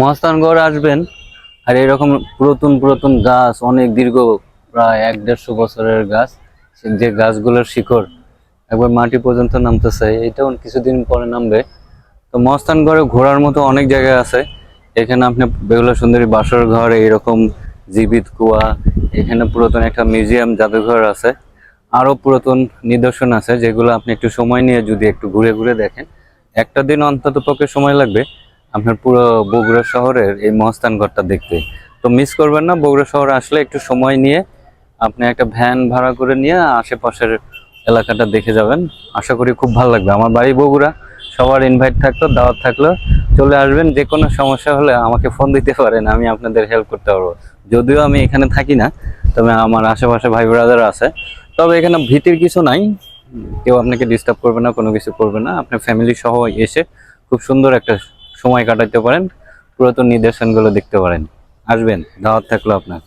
মহাস্থানগড় আসবেন। আর এরকম পুরাতন পুরাতন গাছ, অনেক দীর্ঘ প্রায় এক দেড়শো বছরের গাছ যে গাছগুলোর শিকড়, একবার মাটি পর্যন্ত নামতেছে, এটাও কিছুদিন পরে নামবে। তো মহাস্থানগড়ে ঘোরার মতো অনেক জায়গা আছে। এখানে আপনি বেহুলা সুন্দরী বাসর ঘর, এইরকম জীবিত কুয়া, এখানে পুরাতন একটা মিউজিয়াম, জাদুঘর আছে। আরও পুরাতন নিদর্শন আছে, যেগুলো আপনি একটু সময় নিয়ে যদি একটু ঘুরে ঘুরে দেখেন, একটা দিন অন্তত পক্ষে সময় লাগবে। আপনার পুরো বগুড়া শহরের এই মহাস্থানগড়টা দেখতে। তো মিস করবেন না, বগুড়া শহরে আসলে একটু সময় নিয়ে আপনি একটা ভ্যান ভাড়া করে নিয়ে আশেপাশের এলাকাটা দেখে যাবেন। আশা করি খুব ভালো লাগবে। আমার বাড়ি বগুড়া, সবার ইনভাইট থাকল, দাওয়াত থাকল। চলে আসবেন, যে কোনো সমস্যা হলে আমাকে ফোন দিতে পারেন, আমি আপনাদের হেল্প করতে পারব। যদিও আমি এখানে থাকি না, তবে আমার আশেপাশে ভাই ব্রাদার আছে। তবে এখানে ভীতির কিছু নাই। কেউ আপনাকে ডিস্টার্ব করবে না, কোনো কিছু করবে না। আপনার ফ্যামিলি সহ এসে খুব সুন্দর একটা সময় কাটাতে পারেন পুরাতন নিদর্শনগুলো দেখতে পারেন। আসবেন দাওয়াত থাকল আপনার।